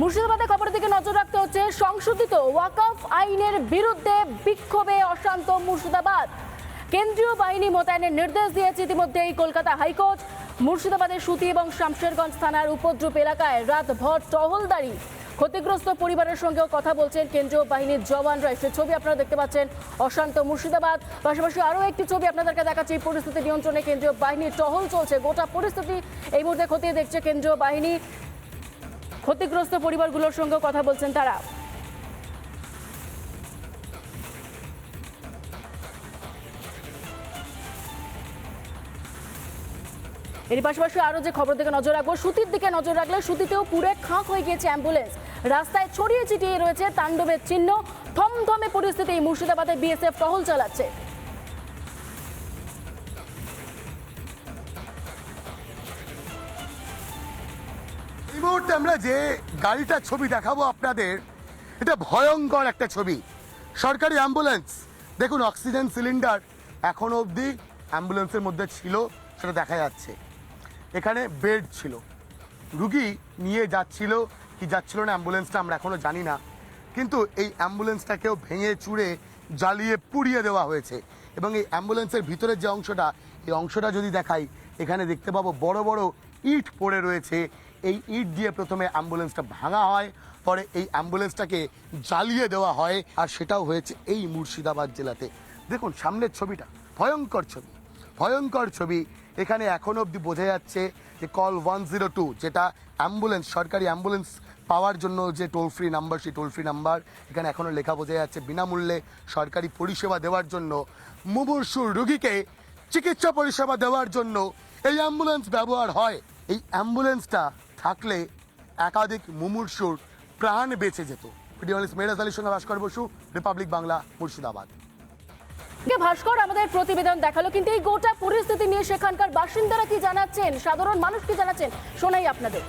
মুর্শিদাবাদে খবরের দিকে নজর রাখতে হচ্ছে সংশোধিত ওয়াকফ আইনের বিরুদ্ধে বিক্ষোভে অশান্ত মুর্শিদাবাদ। কেন্দ্রীয় বাহিনী মোতায়েনের নির্দেশ দিয়েছে ইতিমধ্যে এই কলকাতা হাইকোর্ট। মুর্শিদাবাদের সুতি এবং শামশেরগঞ্জ থানার উপদ্রব এলাকায় রাতভর টহলদারি। ক্ষতিগ্রস্ত পরিবারের সঙ্গেও কথা বলছেন কেন্দ্রীয় বাহিনীর জওয়ানরা। সে ছবি আপনারা দেখতে পাচ্ছেন, অশান্ত মুর্শিদাবাদ। পাশাপাশি আরও একটি ছবি আপনাদেরকে দেখাচ্ছে এই পরিস্থিতি নিয়ন্ত্রণে কেন্দ্রীয় বাহিনীর টহল চলছে। গোটা পরিস্থিতি এই মুহূর্তে খতিয়ে দেখছে কেন্দ্রীয় বাহিনী। ক্ষতিগ্রস্ত পরিবারগুলোর সঙ্গে কথা বলছেন তারা। এর পাশাপাশি আরও যে খবর দিকে নজর রাখব, সুতির দিকে নজর রাখলে সুতিতেও পুরে খাঁক হয়ে গিয়েছে অ্যাম্বুলেন্স। রাস্তায় ছড়িয়ে ছিটিয়ে রয়েছে তাণ্ডবের চিহ্ন। থমথমে পরিস্থিতি, মুর্শিদাবাদে বিএসএফ টহল চালাচ্ছে। এই মুহূর্তে আমরা যে গাড়িটার ছবি দেখাবো আপনাদের, এটা ভয়ঙ্কর একটা ছবি। সরকারি অ্যাম্বুলেন্স দেখুন অক্সিজেন সিলিন্ডার এখনও অবধি অ্যাম্বুলেন্সের মধ্যে ছিল, সেটা দেখা যাচ্ছে। এখানে বেড ছিল। রুগী নিয়ে যাচ্ছিল, কি যাচ্ছিল না অ্যাম্বুলেন্সটা আমরা এখনও জানি না। কিন্তু এই অ্যাম্বুলেন্সটাকেও ভেঙে চুড়ে জ্বালিয়ে পুড়িয়ে দেওয়া হয়েছে। এবং এই অ্যাম্বুলেন্সের ভিতরের যে অংশটা, এই অংশটা যদি দেখাই, এখানে দেখতে পাবো বড় বড় ইট পড়ে রয়েছে। এই ইট দিয়ে প্রথমে অ্যাম্বুলেন্সটা ভাঙা হয়, পরে এই অ্যাম্বুলেন্সটাকে জ্বালিয়ে দেওয়া হয়, আর সেটাও হয়েছে এই মুর্শিদাবাদ জেলাতে। দেখুন, সামনের ছবিটা, ভয়ঙ্কর ছবি ভয়ঙ্কর ছবি। এখানে এখনও অবধি বোঝা যাচ্ছে যে কল ওয়ান জিরো টু যেটা অ্যাম্বুলেন্স, সরকারি অ্যাম্বুলেন্স পাওয়ার জন্য যে টোল ফ্রি নাম্বার সেই টোল ফ্রি নাম্বার এখানে এখনও লেখা বোঝা যাচ্ছে বিনামূল্যে সরকারি পরিষেবা দেওয়ার জন্য। মুমূর্ষুর রুগীকে চিকিৎসা পরিষেবা দেওয়ার জন্য এই অ্যাম্বুলেন্স ব্যবহার হয়। এই অ্যাম্বুলেন্সটা থাকলে একাধিক মুমূর্ষুর প্রাণ বেঁচে যেত। ভিডিও মেরাজ আলীর সঙ্গে ভাস্কর বসু রিপাবলিক বাংলা মুর্শিদাবাদ। ভাস্কর, আমাদের প্রতিবেদন দেখাল, কিন্তু এই গোটা পরিস্থিতি নিয়ে সেখানকার বাসিন্দারা কি জানাচ্ছেন? সাধারণ মানুষ কি জানাচ্ছেন? শোনাই আপনাদের।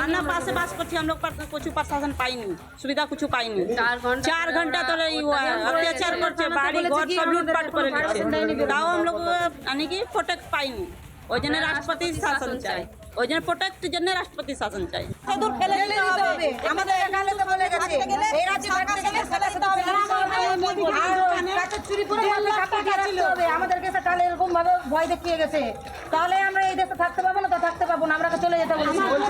आना पास से बात करती हम लोग पर कुछ प्रशासन पाइनी सुविधा कुछ पाइनी चार घंटा चार घंटा तो रही हुआ है अत्याचार करते बाड़ी घर सब लूटपाट করে নিচ্ছে তাও हम लोग यानी कि प्रोटेक्ट পাইনি ওই জন্য রাষ্ট্রপতি শাসন চাই ওই জন্য প্রোটেক্ট জন্য রাষ্ট্রপতি শাসন চাই দূর ফেলে দিতে হবে আমাদের এখানে তো বলে গেছে এই রাজ্যে থাকতে গেলে ফেলে দিতে হবে কাছে চুরি করে মারলে কাপড় দিয়ে রাখতে হবে আমাদেরকে সে তাহলে এরকম ভাবে ভয় দেখিয়ে গেছে তাহলে আমরা এই দেশে থাকতে পারবো না তো থাকতে পারবো না আমরা চলে যেতে বলছি